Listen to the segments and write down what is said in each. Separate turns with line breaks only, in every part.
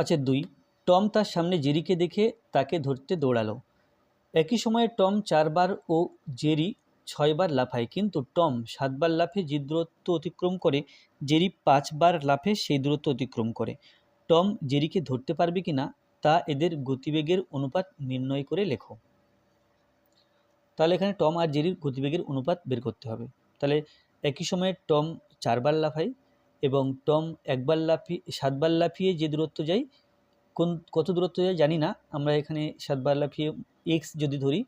পাঁচের দুই। টম তার সামনে জেরিকে দেখে তাকে ধরতে দৌড়ালো। একই সময়ে টম চারবার ও জেরি ছয়বার লাফায়, কিন্তু টম সাতবার লাফে যে দূরত্ব অতিক্রম করে, জেরি পাঁচবার লাফে সেই দূরত্ব অতিক্রম করে। টম জেরিকে ধরতে পারবে কি না তা এদের গতিবেগের অনুপাত নির্ণয় করে লেখো। তাহলে এখানে টম আর জেরির গতিবেগের অনুপাত বের করতে হবে। তাহলে একই সময়ে টম চারবার লাফায় এবং টম একবার লাফিয়ে, সাতবার লাফিয়ে যে দূরত্ব যাই কোন, কত দূরত্ব যায় জানি না। আমরা এখানে সাতবার লাফিয়ে এক্স যদি ধরি,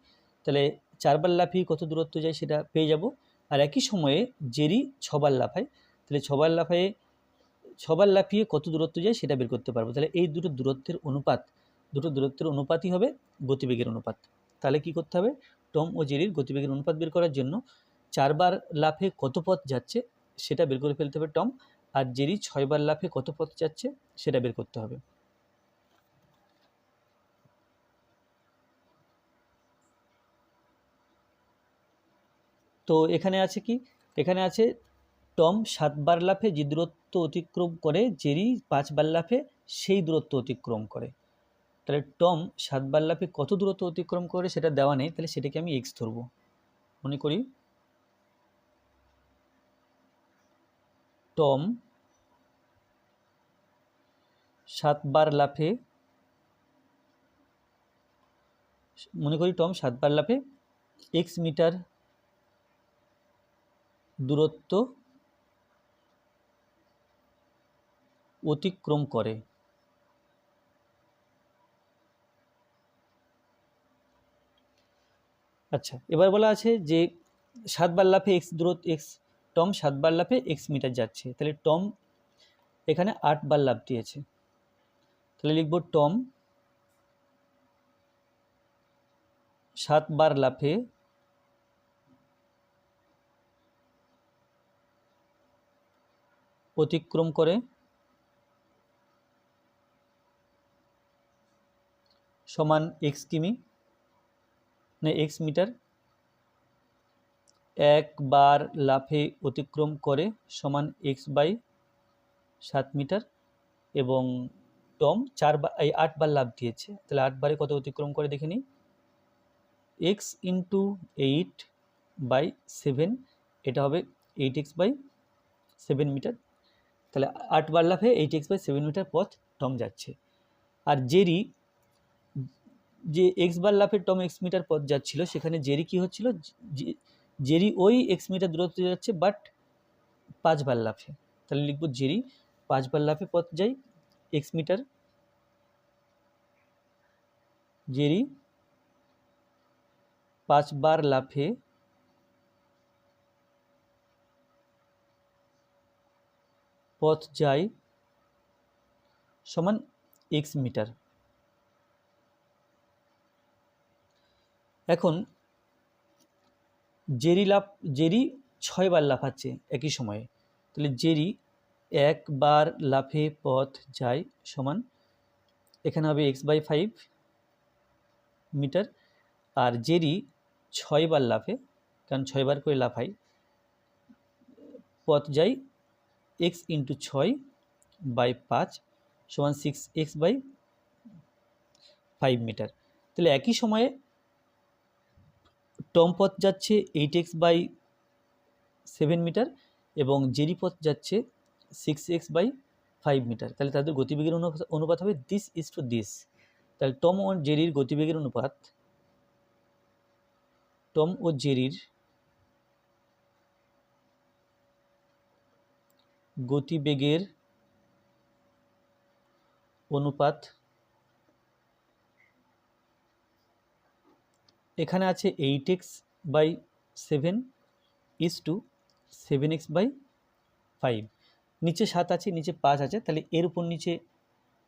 তাহলে চারবার লাফিয়ে কত দূরত্ব যায় সেটা পেয়ে যাব। আর একই সময়ে জেরি ছবার লাফায়, তাহলে ছবার লাফায়ে, ছবার লাফিয়ে কত দূরত্ব যায় সেটা বের করতে পারব। তাহলে এই দুটো দূরত্বের অনুপাত, দুটো দূরত্বের অনুপাতই হবে গতিবেগের অনুপাত। তাহলে কি করতে হবে? টম ও জেরির গতিবেগের অনুপাত বের করার জন্য চারবার লাফে কত পথ যাচ্ছে সেটা বের করে ফেলতে হবে টম। আর জেরি ছয়বার লাফে কত পথ যাচ্ছে সেটা বের করতে হবে। তো এখানে আছে কি? এখানে আছে টম সাতবার লাফে যে দূরত্ব অতিক্রম করে, জেরি পাঁচবার লাফে সেই দূরত্ব অতিক্রম করে। তাহলে টম সাতবার লাফে কত দূরত্ব অতিক্রম করে সেটা দেওয়া নেই, তাহলে সেটাকে আমি এক্স ধরবো। মনে করি টম সাতবার লাফে। মনে করি টম সাতবার লাফে। এক্স মিটার দূরত্ব অতিক্রম করে। আচ্ছা এবার বলা আছে যে সাতবার লাফে এক্স দূরত্ব এক্স টম সাতবার লাফে এক্স মিটার যাচ্ছে। তাহলে টম এখানে আটবার লাফ দিয়েছে। তাহলে লিখব টম সাতবার লাফে অতিক্রম করে সমান এক্স কিমি না এক্স মিটার একবার লাফে অতিক্রম করে সমান এক্স বাই সাত মিটার এবং টম চারবার এই আটবার লাভ দিয়েছে। তাহলে আটবারে কত অতিক্রম করে দেখে নিই। X into eight by seven এটা হবে eight x by seven metre. তাহলে আটবার লাফে eight x by seven metre পথ টম যাচ্ছে। আর জেরি, যে এক্স বার লাফে টম এক্স মিটার পথ যাচ্ছিল, সেখানে জেরি কি হচ্ছিল? জেরি ওই এক্স মিটার দূরত্ব যাচ্ছে বাট পাঁচবার লাফে। তাহলে লিখব জেরি পাঁচবার লাফে পথ যাই এক্স মিটার জেরি পাঁচবার লাফে, পথ যায় সমান এক্স মিটার এখন জেরি লাফ, জেরি ছয়বার লাফাচ্ছে একই সময়ে। তাহলে জেরি একবার লাফে পথ যায় সমান, এখানে হবে এক্স বাই ফাইভ মিটার, আর জেরি ছয়বার লাফে, কারণ ছয়বার করে লাফাই পথ যায় এক্স ইন্টু ছয় বাই পাঁচ সমান six x by five metre. তাহলে একই সময়ে টম পথ যাচ্ছে eight x by seven metre এবং জেরি পথ যাচ্ছে six x by five metre. তাহলে তাদের গতিবেগের অনুপাত- হবে দিস ইজ টু দিস তাহলে টম ও জেরির গতিবেগের অনুপাত, টম ও জেরির গতিবেগের অনুপাত এখানে আছে eight x by seven is to seven x by five নিচে সাত আছে, নিচে পাঁচ আছে, তাহলে এর উপর নিচে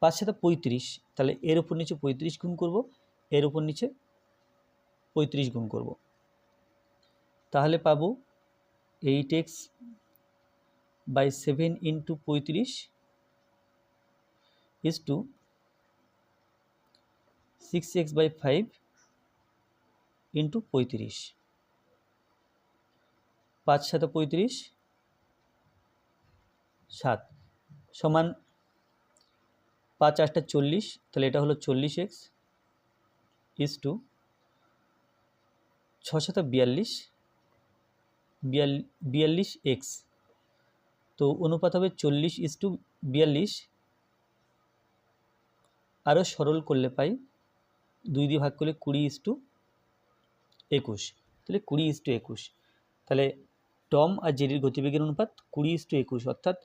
পাঁচ সাথে পঁয়ত্রিশ, তাহলে এর উপর নিচে পঁয়ত্রিশ গুণ করব, এর উপর নিচে পঁয়ত্রিশ গুণ করব। তাহলে পাবো eight x by seven into পঁয়ত্রিশ is to six x by five into পঁয়ত্রিশ। পাঁচ সাথে পঁয়ত্রিশ, সাত সমান পাঁচ আটটা চল্লিশ, তাহলে এটা হলো চল্লিশ এক্স ইস টু ছ শত বিয়াল্লিশ, বিয়াল বিয়াল্লিশ এক্স। তো অনুপাত হবে চল্লিশ ইস টু বিয়াল্লিশ। আরও সরল করলে পাই, দুই দিয়ে ভাগ করলে কুড়ি ইস টু একুশ। তাহলে কুড়ি ইস টু একুশ। তাহলে টম আর জেরির গতিবেগের অনুপাত কুড়ি ইস টু একুশ। অর্থাৎ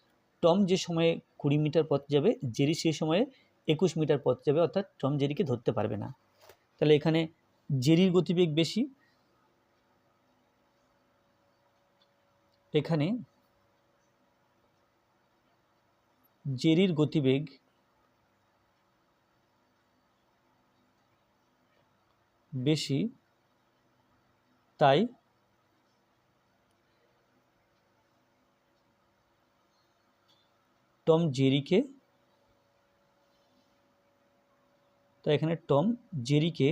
টম যে সময়ে কুড়ি মিটার পথ যাবে, জেরি সেই সময়ে একুশ মিটার পথ যাবে, অর্থাৎ টম জেরিকে ধরতে পারবে না। তাহলে এখানে জেরির গতিবেগ বেশি। এখানে জেরির গতিবেগ বেশি। তাই টম জেরিকে তাই এখানে টম জেরিকে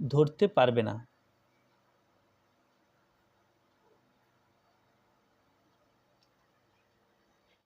ধরতে পারবে না।